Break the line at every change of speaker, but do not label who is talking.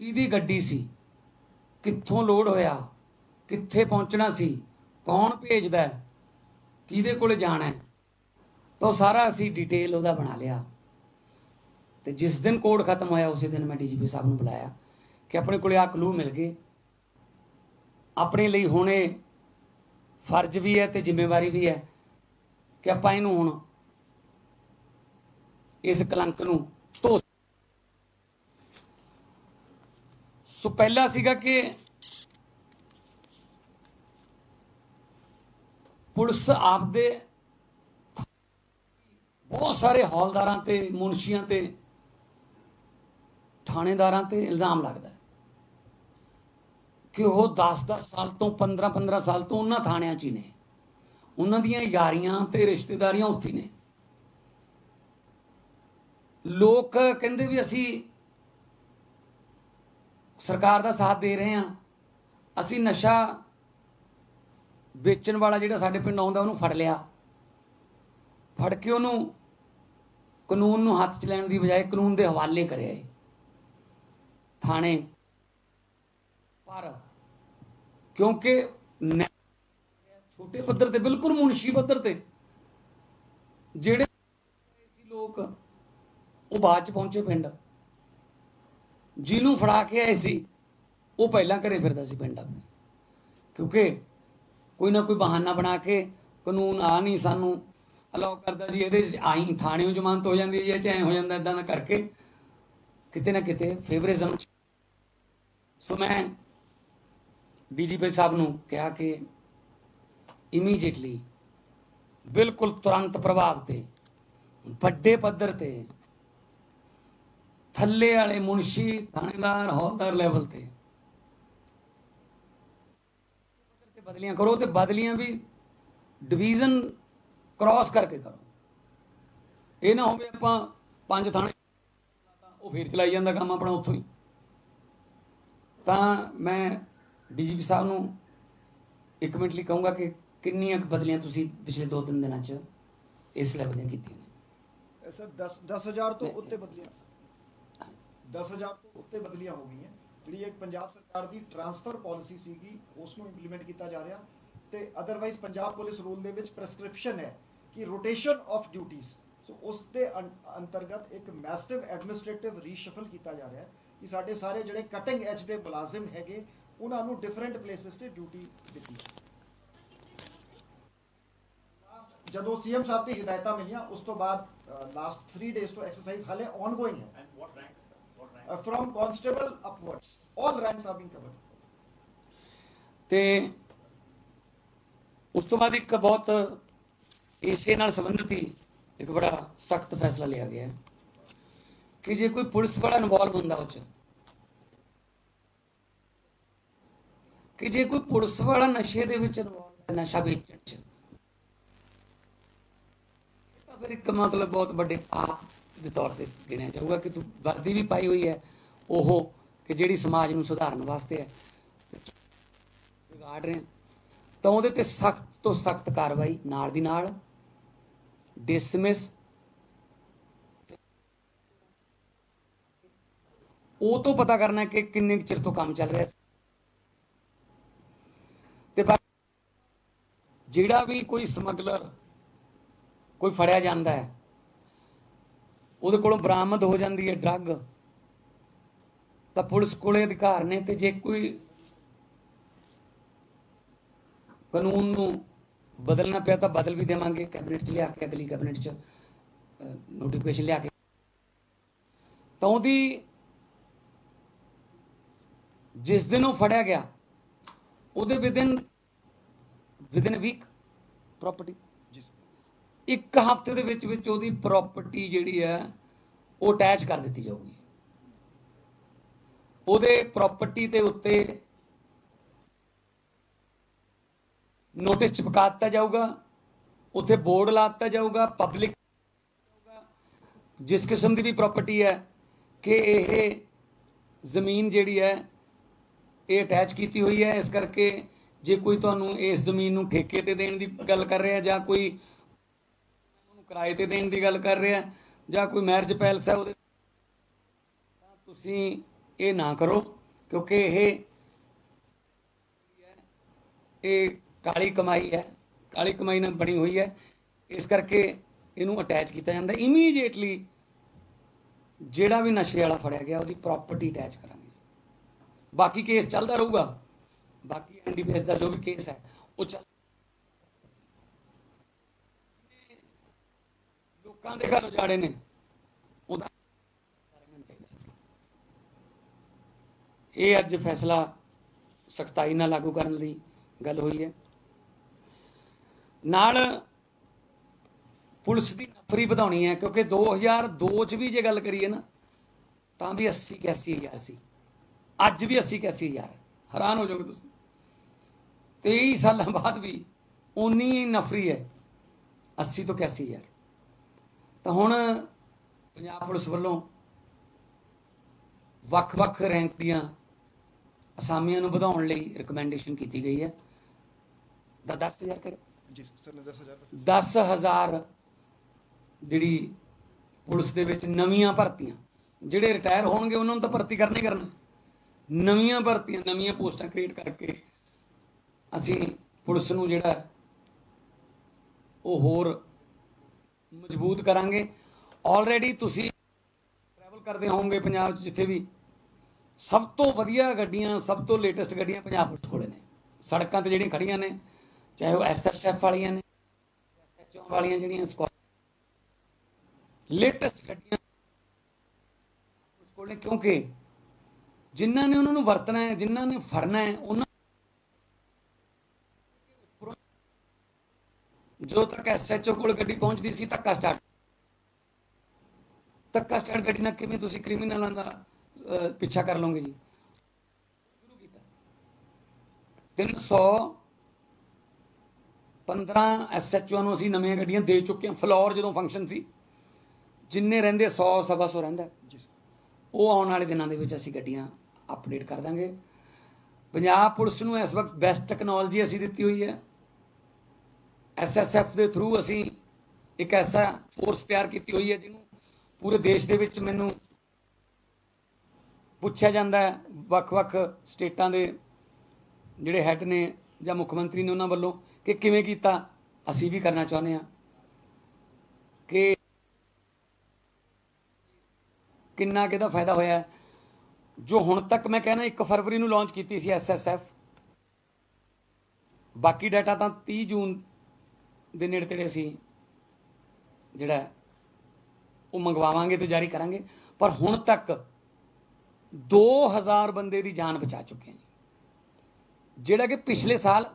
ਕਿਹਦੀ ਗੱਡੀ ਸੀ? ਕਿੱਥੋਂ ਲੋਡ ਹੋਇਆ? ਕਿੱਥੇ ਪਹੁੰਚਣਾ ਸੀ? ਕੌਣ ਭੇਜਦਾ ਕਿਹਦੇ ਕੋਲ ਜਾਣਾ ਤਾਂ ਉਹ ਸਾਰਾ ਅਸੀਂ ਡਿਟੇਲ ਉਹਦਾ ਬਣਾ ਲਿਆ। ਤੇ ਜਿਸ ਦਿਨ ਕੋਡ ਖਤਮ ਹੋਇਆ, ਉਸੇ ਦਿਨ ਮੈਂ ਡੀਜੀਪੀ ਸਾਹਿਬ ਨੂੰ ਬੁਲਾਇਆ ਕਿ ਆਪਣੇ ਕੋਲੇ ਆ ਕਲੂ ਮਿਲ ਗਏ। ਆਪਣੇ ਲਈ ਹੁਣੇ ਫਰਜ਼ ਵੀ ਹੈ ਤੇ ਜ਼ਿੰਮੇਵਾਰੀ ਵੀ ਹੈ ਕਿ ਆਪਾਂ ਇਹਨੂੰ ਹੁਣ ਇਸ ਕਲੰਕ ਨੂੰ ਧੋ ਸੋ ਪਹਿਲਾ ਸੀਗਾ ਕਿ ਪੁਲਿਸ ਆਪਦੇ ਬਹੁਤ ਸਾਰੇ ਹੌਲਦਾਰਾਂ ਤੇ, ਮੁਨਸ਼ੀਆਂ ਤੇ, ਥਾਣੇਦਾਰਾਂ ਤੇ ਇਲਜ਼ਾਮ ਲੱਗਦਾ ਕਿ ਉਹ 10-10 ਸਾਲ ਤੋਂ 15-15 ਸਾਲ ਤੋਂ ਉਹਨਾਂ ਥਾਣਿਆਂ 'ਚ ਹੀ ਨੇ। ਉਹਨਾਂ ਦੀਆਂ ਯਾਰੀਆਂ ਤੇ ਰਿਸ਼ਤੇਦਾਰੀਆਂ ਉੱਥੇ ਨੇ। ਲੋਕ ਕਹਿੰਦੇ ਵੀ ਅਸੀਂ ਸਰਕਾਰ ਦਾ ਸਾਥ ਦੇ ਰਹੇ ਹਾਂ। ਅਸੀਂ ਨਸ਼ਾ ਵੇਚਣ ਵਾਲਾ ਜਿਹੜਾ ਸਾਡੇ ਪਿੰਡ ਆਉਂਦਾ, ਉਹਨੂੰ ਫੜ ਲਿਆ। ਫੜ ਕੇ ਉਹਨੂੰ ਕਾਨੂੰਨ ਨੂੰ ਹੱਥ 'ਚ ਲੈਣ ਦੀ ਬਜਾਏ ਕਾਨੂੰਨ ਦੇ ਹਵਾਲੇ ਕਰਿਆ ਏ ਥਾਣੇ। ਪਰ ਕਿਉਂਕਿ ਛੋਟੇ ਪੱਧਰ ਤੇ, ਬਿਲਕੁਲ ਮੁਨਸ਼ੀ ਪੱਧਰ ਤੇ, ਜਿਹੜੇ ਸੀ ਲੋਕ ਉਹ ਬਾਅਦ ਚ ਪਹੁੰਚੇ ਪਿੰਡ। ਜਿਹਨੂੰ ਫੜਾ ਕੇ ਆਏ ਸੀ, ਉਹ ਪਹਿਲਾਂ ਘਰੇ ਫਿਰਦਾ ਸੀ ਪਿੰਡ। ਆਪਣੇ ਕਿਉਂਕਿ ਕੋਈ ਨਾ ਕੋਈ ਬਹਾਨਾ ਬਣਾ ਕੇ ਕਾਨੂੰਨ ਆ ਨਹੀਂ ਸਾਨੂੰ ਅਲਾਉ ਕਰਦਾ ਜੀ, ਇਹਦੇ ਚ ਆਈ, ਥਾਣਿਓਂ ਜ਼ਮਾਨਤ ਹੋ ਜਾਂਦੀ ਹੈ ਚਾਹੇ ਹੋ ਜਾਂਦਾ ਇਦਾਂ ਦਾ ਕਰਕੇ ਕਿਤੇ ਨਾ ਕਿਤੇ ਫੇਵਰਿਜ਼ਮ ਸੋ ਮੈਂ ਡੀਜੀਪੀ ਸਾਹਿਬ ਨੂੰ ਕਿਹਾ ਕਿ ਇਮੀਡੀਏਟਲੀ ਬਿਲਕੁਲ ਤੁਰੰਤ ਪ੍ਰਭਾਵ ਤੇ, ਵੱਡੇ ਪੱਧਰ ਤੇ ਥੱਲੇ ਵਾਲੇ ਮੁਨਸ਼ੀ ਥਾਣੇਦਾਰ ਹੌਲਦਾਰ ਲੈਵਲ ਤੇ। ਤੇ ਬਦਲੀਆਂ ਕਰੋ ਤੇ ਬਦਲੀਆਂ ਵੀ ਡਿਵੀਜ਼ਨ ਕ੍ਰਾਸ ਕਰਕੇ ਕਰੋ। ਇਹ ਨਾ ਹੋਵੇ ਆਪਾਂ ਪੰਜ ਥਾਣੇ ਉਹ ਫੇਰ ਚਲਾਈ ਜਾਂਦਾ ਕੰਮ ਆਪਣਾ ਉੱਥੋਂ ਹੀ। ਤਾਂ ਮੈਂ ਡੀਜੀਪੀ ਸਾਹਿਬ ਨੂੰ ਇੱਕ ਮਿੰਟ ਲਈ ਕਹੂੰਗਾ ਕਿ ਕਿੰਨੀਆਂ ਬਦਲੀਆਂ ਤੁਸੀਂ ਪਿਛਲੇ 2-3 ਦਿਨਾਂ 'ਚ ਇਸ ਲੈਵਲ ਦੀਆਂ ਕੀਤੀਆਂ ਨੇ?
ਸਰ 10 10000 ਤੋਂ ਉੱਤੇ ਬਦਲੀਆਂ। 10000 ਤੋਂ ਉੱਤੇ ਬਦਲੀਆਂ ਹੋ ਗਈਆਂ। ਜਿਹੜੀ ਇੱਕ ਪੰਜਾਬ ਸਰਕਾਰ ਦੀ ਟਰਾਂਸਫਰ ਪਾਲਿਸੀ ਸੀਗੀ ਉਸ ਨੂੰ ਇੰਪਲੀਮੈਂਟ ਕੀਤਾ ਜਾ ਰਿਹਾ। ਤੇ ਅਦਰਵਾਈਜ਼ ਪੰਜਾਬ ਪੁਲਿਸ ਰੂਲ ਦੇ ਵਿੱਚ ਪ੍ਰੈਸਕ੍ਰਿਪਸ਼ਨ ਹੈ ਕਿ ਰੋਟੇਸ਼ਨ ਆਫ ਡਿਊਟੀਆਂ ਸੋ ਉਸ ਦੇ ਅੰਤਰਗਤ ਇੱਕ ਮੈਸਿਵ ਐਡਮਿਨਿਸਟ੍ਰੇਟਿਵ ਰੀਸ਼ਫਲ ਕੀਤਾ ਜਾ ਰਿਹਾ ਹੈ ਕਿ ਸਾਡੇ ਸਾਰੇ ਜਿਹੜੇ ਕਟਿੰਗ ਐਜ ਦੇ ਮੁਲਾਜ਼ਮ ਹੈਗੇ, ਉਹਨਾਂ ਨੂੰ ਡਿਫਰੈਂਟ ਪਲੇਸਸ ਤੇ ਡਿਊਟੀ ਦਿੱਤੀ ਜਦੋਂ ਸੀਐਮ ਸਾਹਿਬ ਦੀ ਹਦਾਇਤਾਂ ਮਿਲੀਆਂ, ਉਸ ਤੋਂ ਬਾਅਦ ਲਾਸਟ 3 ਡੇਜ਼ ਤੋਂ ਐਕਸਰਸਾਈਜ਼ ਹਾਲੇ ਆਨਗੋਇੰਗ ਹੈ।
And what ranks?
Uh, from constable upwards. All ranks are being covered.
ਤੇ ਉਸ ਤੋਂ ਬਾਅਦ ਇੱਕ ਬਹੁਤ ਇਸੇ ਨਾਲ ਸੰਬੰਧਿਤ ਹੀ ਇੱਕ ਬੜਾ ਸਖਤ ਫੈਸਲਾ ਲਿਆ ਗਿਆ ਹੈ ਕਿ ਜੇ ਕੋਈ ਪੁਲਿਸ ਵਾਲਾ ਇਨਵੋਲਵ ਹੁੰਦਾ ਉਹ ਚ, ਕਿ ਜੇ ਕੋਈ ਪੁਲਿਸ ਵਾਲਾ ਨਸ਼ੇ ਦੇ ਵਿੱਚ ਇਨਵੋਲਵ ਨਸ਼ਾ ਵੇਚਣ ਚ ਤਾਂ ਫਿਰ ਇੱਕ ਮਤਲਬ ਬਹੁਤ ਵੱਡੇ ਪਾਪ ਦੇ ਤੌਰ ਤੇ ਗਿਣਿਆ ਜਾਊਗਾ ਕਿ ਤੂੰ ਵਰਦੀ ਵੀ ਪਾਈ ਹੋਈ ਹੈ, ਉਹ ਕਿ ਜਿਹੜੀ ਸਮਾਜ ਨੂੰ ਸੁਧਾਰਨ ਵਾਸਤੇ ਹੈ। ਵਿਗਾੜ ਰਹੇ ਤਾਂ ਉਹਦੇ ਤੇ ਸਖਤ ਤੋਂ ਸਖਤ ਕਾਰਵਾਈ ਨਾਲ ਦੀ ਨਾਲ ਡਿਸਮਿਸ ਉਹ ਤੋਂ ਪਤਾ ਕਰਨਾ ਕਿ ਕਿੰਨੇ ਕੁ ਚਿਰ ਤੋਂ ਕੰਮ ਚੱਲ ਰਿਹਾ ਤੇ ਜਿਹੜਾ ਵੀ ਕੋਈ ਸਮਗਲਰ ਕੋਈ ਫੜਿਆ ਜਾਂਦਾ ਹੈ ਉਹਦੇ ਕੋਲੋਂ ਬਰਾਮਦ ਹੋ ਜਾਂਦੀ ਹੈ ਡਰੱਗ। ਤਾਂ ਪੁਲਿਸ ਕੋਲੇ ਅਧਿਕਾਰ ਨੇ ਤੇ ਜੇ ਕੋਈ ਕਾਨੂੰਨ ਨੂੰ ਬਦਲਣਾ ਪਿਆ ਤਾਂ ਬਦਲ ਵੀ ਦੇਵਾਂਗੇ। ਕੈਬਨਿਟ 'ਚ ਲਿਆ ਕੇ ਅਗਲੀ ਕੈਬਨਿਟ 'ਚ ਨੋਟੀਫਿਕੇਸ਼ਨ ਲਿਆ ਕੇ। ਤਾਂ ਉਹਦੀ ਜਿਸ ਦਿਨ ਉਹ ਫੜਿਆ ਗਿਆ ਉਹਦੇ ਵਿਦਿਨ ਵਿਦਿਨ ਵੀਕ ਪ੍ਰਾਪਰਟੀ. ਇੱਕ ਹਫ਼ਤੇ ਦੇ ਵਿੱਚ ਵਿੱਚ ਉਹਦੀ ਪ੍ਰਾਪਰਟੀ ਜਿਹੜੀ ਹੈ ਉਹ ਅਟੈਚ ਕਰ ਦਿੱਤੀ ਜਾਊਗੀ। ਉਹਦੇ ਪ੍ਰਾਪਰਟੀ ਦੇ ਉੱਤੇ ਨੋਟਿਸ ਚਿਪਕਾ ਦਿੱਤਾ ਜਾਊਗਾ। ਉੱਥੇ ਬੋਰਡ ਲਾ ਦਿੱਤਾ ਜਾਊਗਾ ਪਬਲਿਕ ਜਿਸ ਕਿਸਮ ਦੀ ਵੀ ਪ੍ਰਾਪਰਟੀ ਹੈ ਕਿ ਇਹ ਜ਼ਮੀਨ ਜਿਹੜੀ ਹੈ, ਇਹ ਅਟੈਚ ਕੀਤੀ ਹੋਈ ਹੈ। ਇਸ ਕਰਕੇ ਜੇ ਕੋਈ ਤੁਹਾਨੂੰ ਇਸ ਜ਼ਮੀਨ ਨੂੰ ਠੇਕੇ ਤੇ ਦੇਣ ਦੀ ਗੱਲ ਕਰ ਰਿਹਾ ਜਾਂ ਕੋਈ ਉਹਨੂੰ ਕਿਰਾਏ ਤੇ ਦੇਣ ਦੀ ਗੱਲ ਕਰ ਰਿਹਾ ਜਾਂ ਕੋਈ ਮੈਰਿਜ ਪੈਲਸ ਹੈ ਉਹਦੇ ਤਾਂ ਤੁਸੀਂ ਇਹ ਨਾ ਕਰੋ, ਕਿਉਂਕਿ ਇਹ ਇਹ ਕਾਲੀ ਕਮਾਈ ਹੈ, ਕਾਲੀ ਕਮਾਈ ਨਾਲ ਬਣੀ ਹੋਈ ਹੈ। ਇਸ ਕਰਕੇ ਇਹਨੂੰ ਅਟੈਚ ਕੀਤਾ ਜਾਂਦਾ। ਇਮੀਡੀਏਟਲੀ ਜਿਹੜਾ ਵੀ ਨਸ਼ੇ ਵਾਲਾ ਫੜਿਆ ਗਿਆ, ਉਹਦੀ ਪ੍ਰਾਪਰਟੀ ਅਟੈਚ ਕਰਾਂਗੇ। ਬਾਕੀ ਕੇਸ ਚੱਲਦਾ ਰਹੂਗਾ। ਬਾਕੀ ਐਨਡੀਪੀਐਸ ਦਾ ਜੋ ਵੀ ਕੇਸ ਹੈ, ਉਹ ਚੱਲ ਲੋਕਾਂ ਦੇ ਘਰ ਉਜਾੜੇ ਨੇ, ਉਹਦਾ ਇਹ ਅੱਜ ਫੈਸਲਾ ਸਖਤਾਈ ਨਾਲ ਲਾਗੂ ਕਰਨ ਲਈ ਗੱਲ ਹੋਈ ਹੈ। ਨਾਲ ਪੁਲਿਸ ਦੀ ਨਫਰੀ ਵਧਾਉਣੀ ਹੈ, ਕਿਉਂਕਿ 2002 ਚ ਵੀ ਜੇ ਗੱਲ ਕਰੀਏ ਨਾ, ਤਾਂ ਵੀ 80 81 ਹਜ਼ਾਰ ਸੀ। ਅੱਜ ਵੀ 80 81 ਹਜ਼ਾਰ ਹੈਰਾਨ ਹੋ ਜਾਓਗੇ ਤੁਸੀਂ। 23 ਸਾਲਾਂ ਬਾਅਦ ਵੀ ਉਨੀ ਨਫਰੀ ਹੈ 80 ਤੋਂ 81 ਹਜ਼ਾਰ। ਤਾਂ ਹੁਣ ਪੰਜਾਬ ਪੁਲਿਸ ਵੱਲੋਂ ਵੱਖ-ਵੱਖ ਰੈਂਕ ਦੀਆਂ ਅਸਾਮੀਆਂ ਨੂੰ ਵਧਾਉਣ ਲਈ ਰეკਮੈਂਡੇਸ਼ਨ ਕੀਤੀ ਗਈ ਹੈ। ਦਾ 10000 ਕਰ
ਜੀ ਸਰ ਨੇ 10000
10000 ਜਿਹੜੀ ਪੁਲਿਸ ਦੇ ਵਿੱਚ ਨਵੀਆਂ ਭਰਤੀਆਂ ਜਿਹੜੇ ਰਿਟਾਇਰ ਹੋਣਗੇ ਉਹਨਾਂ ਨੂੰ ਤਾਂ ਭਰਤੀ ਕਰਨਾ ਹੀ ਕਰਨਾ। ਨਵੀਆਂ ਭਰਤੀਆਂ ਨਵੀਆਂ ਪੋਸਟਾਂ ਕ੍ਰੀਏਟ ਕਰਕੇ ਅਸੀਂ ਪੁਲਿਸ ਨੂੰ ਜਿਹੜਾ ਉਹ ਹੋਰ ਮਜ਼ਬੂਤ ਕਰਾਂਗੇ। ਆਲਰੇਡੀ ਤੁਸੀਂ ਟਰੈਵਲ ਕਰਦੇ ਹੋਵੋਗੇ ਪੰਜਾਬ 'ਚ ਜਿੱਥੇ ਵੀ। ਸਭ ਤੋਂ ਵਧੀਆ ਗੱਡੀਆਂ, ਸਭ ਤੋਂ ਲੇਟੈਸਟ ਗੱਡੀਆਂ ਪੰਜਾਬ ਪੁਲਿਸ ਕੋਲੇ ਨੇ। ਸੜਕਾਂ ਤੇ ਜਿਹੜੀਆਂ ਖੜੀਆਂ ਨੇ, ਚਾਹੇ ਉਹ ਐਸਐਸਐਫ ਵਾਲੀਆਂ ਨੇ ਐਸਐਚਓ ਵਾਲੀਆਂ ਜਿਹੜੀਆਂ ਲੇਟੈਸਟ ਗੱਡੀਆਂ ਉਸ ਕੋਲੇ ਕਿਉਂਕਿ ਜਿਨ੍ਹਾਂ ਨੇ ਉਹਨਾਂ ਨੂੰ ਵਰਤਣਾ ਹੈ, ਜਿਨ੍ਹਾਂ ਨੇ ਫੜਨਾ ਹੈ, ਉਹਨਾਂ ਜੋ ਤੱਕ ਐਸਐਚਓ ਕੋਲ ਗੱਡੀ ਪਹੁੰਚਦੀ ਸੀ ਧੱਕਾ ਸਟਾਰਟ ਧੱਕਾ ਸਟਾਰਟ ਗੱਡੀ ਨਾਲ ਕਿਵੇਂ ਤੁਸੀਂ ਕ੍ਰਿਮੀਨਲਾਂ ਦਾ ਪਿੱਛਾ ਕਰ ਲਓਗੇ ਜੀ? ਸ਼ੁਰੂ ਕੀਤਾ। 300 15 ਐਸਐਚਓ ਨੂੰ ਅਸੀਂ ਨਵੀਆਂ ਗੱਡੀਆਂ ਦੇ ਚੁੱਕੇ ਹਾਂ। ਫਲੋਰ ਜਦੋਂ ਫੰਕਸ਼ਨ ਸੀ ਜਿੰਨੇ ਰਹਿੰਦੇ 100 ਸਵਾ ਸੌ ਰਹਿੰਦਾ।
ਜੀ ਸਰ।
ਉਹ ਆਉਣ ਵਾਲੇ ਦਿਨਾਂ ਦੇ ਵਿੱਚ ਅਸੀਂ ਗੱਡੀਆਂ ਅਪਡੇਟ ਕਰ ਦਾਂਗੇ। ਪੰਜਾਬ ਪੁਲਿਸ ਨੂੰ ਇਸ ਵਕਤ ਬੈਸਟ ਟੈਕਨੋਲੋਜੀ ਅਸੀਂ ਦਿੱਤੀ ਹੋਈ ਹੈ। ਐਸਐਸਐਫ ਦੇ ਥਰੂ ਅਸੀਂ ਇੱਕ ਐਸਾ ਫੋਰਸ ਤਿਆਰ ਕੀਤੀ ਹੋਈ ਹੈ ਜਿਹਨੂੰ ਪੂਰੇ ਦੇਸ਼ ਦੇ ਵਿੱਚ ਮੈਨੂੰ ਪੁੱਛਿਆ ਜਾਂਦਾ ਹੈ, ਵੱਖ-ਵੱਖ ਸਟੇਟਾਂ ਦੇ ਜਿਹੜੇ ਹੈੱਡ ਨੇ ਜਾਂ ਮੁੱਖ ਮੰਤਰੀ ਨੇ ਉਹਨਾਂ ਵੱਲੋਂ ਕਿ ਕਿਵੇਂ ਕੀਤਾ, ਅਸੀਂ ਵੀ ਕਰਨਾ ਚਾਹੁੰਦੇ ਹਾਂ ਕਿ ਕਿੰਨਾ ਕਿਹਦਾ ਫਾਇਦਾ ਹੋਇਆ ਜੋ ਹੁਣ ਤੱਕ ਮੈਂ ਕਹਿੰਦਾ 1 ਫਰਵਰੀ ਨੂੰ ਲਾਂਚ ਕੀਤੀ ਸੀ ਐਸਐਸਐਫ ਬਾਕੀ ਡਾਟਾ ਤਾਂ 30 ਜੂਨ ਦੇ ਨੇੜੇ ਤੇੜੇ ਅਸੀਂ ਜਿਹੜਾ ਉਹ ਮੰਗਵਾਵਾਂਗੇ ਤੇ ਜਾਰੀ ਕਰਾਂਗੇ ਪਰ ਹੁਣ ਤੱਕ 2000 ਬੰਦੇ ਦੀ ਜਾਨ ਬਚਾ ਚੁੱਕੇ ਹਾਂ ਜੀ। ਜਿਹੜਾ ਕਿ ਪਿਛਲੇ ਸਾਲ